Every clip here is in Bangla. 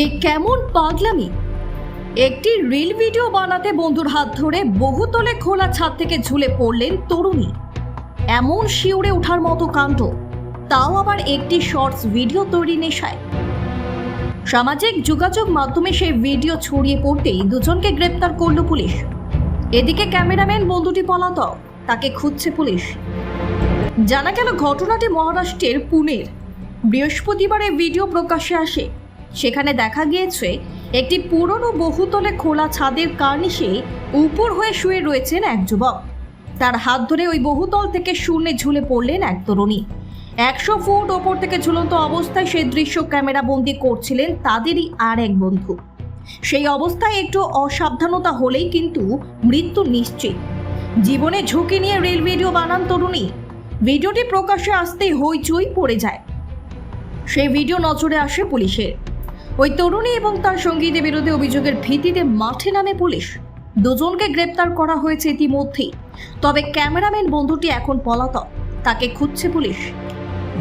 এই কেমন পাগলামি? একটি রিল ভিডিও বানাতে বন্ধুর হাত ধরে বহুতলে খোলা ছাদ থেকে ঝুলে পড়লেন তরুণী। এমন শিউরে ওঠার মতো কাণ্ড, তাও আবার একটি শর্টস ভিডিও তৈরি নেশায়। সামাজিক যোগাযোগ মাধ্যমে সেই ভিডিও ছড়িয়ে পড়তেই দুজনকে গ্রেপ্তার করল পুলিশ। এদিকে ক্যামেরাম্যান বন্ধুটি পলাতক, তাকে খুঁজছে পুলিশ। জানা গেল ঘটনাটি মহারাষ্ট্রের পুনের। বৃহস্পতিবারে ভিডিও প্রকাশ্যে আসে। সেখানে দেখা গিয়েছে, একটি পুরনো বহুতলে খোলা ছাদের কার্নিশে উপর হয়ে শুয়ে রয়েছেন এক যুবক। তার হাত ধরে ওই বহুতল থেকে শূন্যে ঝুলে পড়লেন এক তরুণী। একশো ফুট ওপর থেকে ঝুলন্ত অবস্থায় সেই দৃশ্য ক্যামেরা বন্দি করছিলেন তাদেরই আর এক বন্ধু। সেই অবস্থায় একটু অসাবধানতা হলেই কিন্তু মৃত্যু নিশ্চিত। জীবনে ঝুঁকি নিয়ে রেল ভিডিও বানান তরুণী। ভিডিওটি প্রকাশ্যে আসতেই হইচই পড়ে যায়। সেই ভিডিও নজরে আসে পুলিশের। ওই তরুণী এবং তার সঙ্গীদের বিরুদ্ধে অভিযোগের ভিত্তিতে মাঠে নামে পুলিশ। দুজনকে গ্রেপ্তার করা হয়েছে ইতিমধ্যেই। তবে ক্যামেরাম্যান বন্ধুটি এখন পলাতক। তাকে খুঁজছে পুলিশ।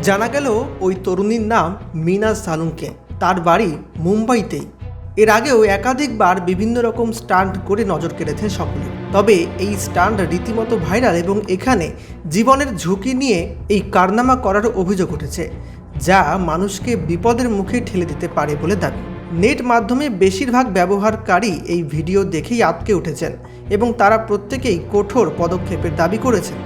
জানা গেল, ওই তরুণীর নাম মিনা সালুঙ্কে তার বাড়ি মুম্বাইতেই। এর আগেও একাধিকবার বিভিন্ন রকম স্টান্ট করে নজর কেড়েছে সকলে। তবে এই স্টান্ট রীতিমতো ভাইরাল এবং এখানে জীবনের ঝুঁকি নিয়ে এই কারনামা করার অভিযোগ উঠেছে, যা মানুষকে বিপদের মুখে ঠেলে দিতে পারে বলে দাবি। নেট মাধ্যমে বেশিরভাগ ব্যবহারকারী এই ভিডিও দেখেই আটকে উঠেছেন এবং তারা প্রত্যেকেই কঠোর পদক্ষেপের দাবি করেছেন।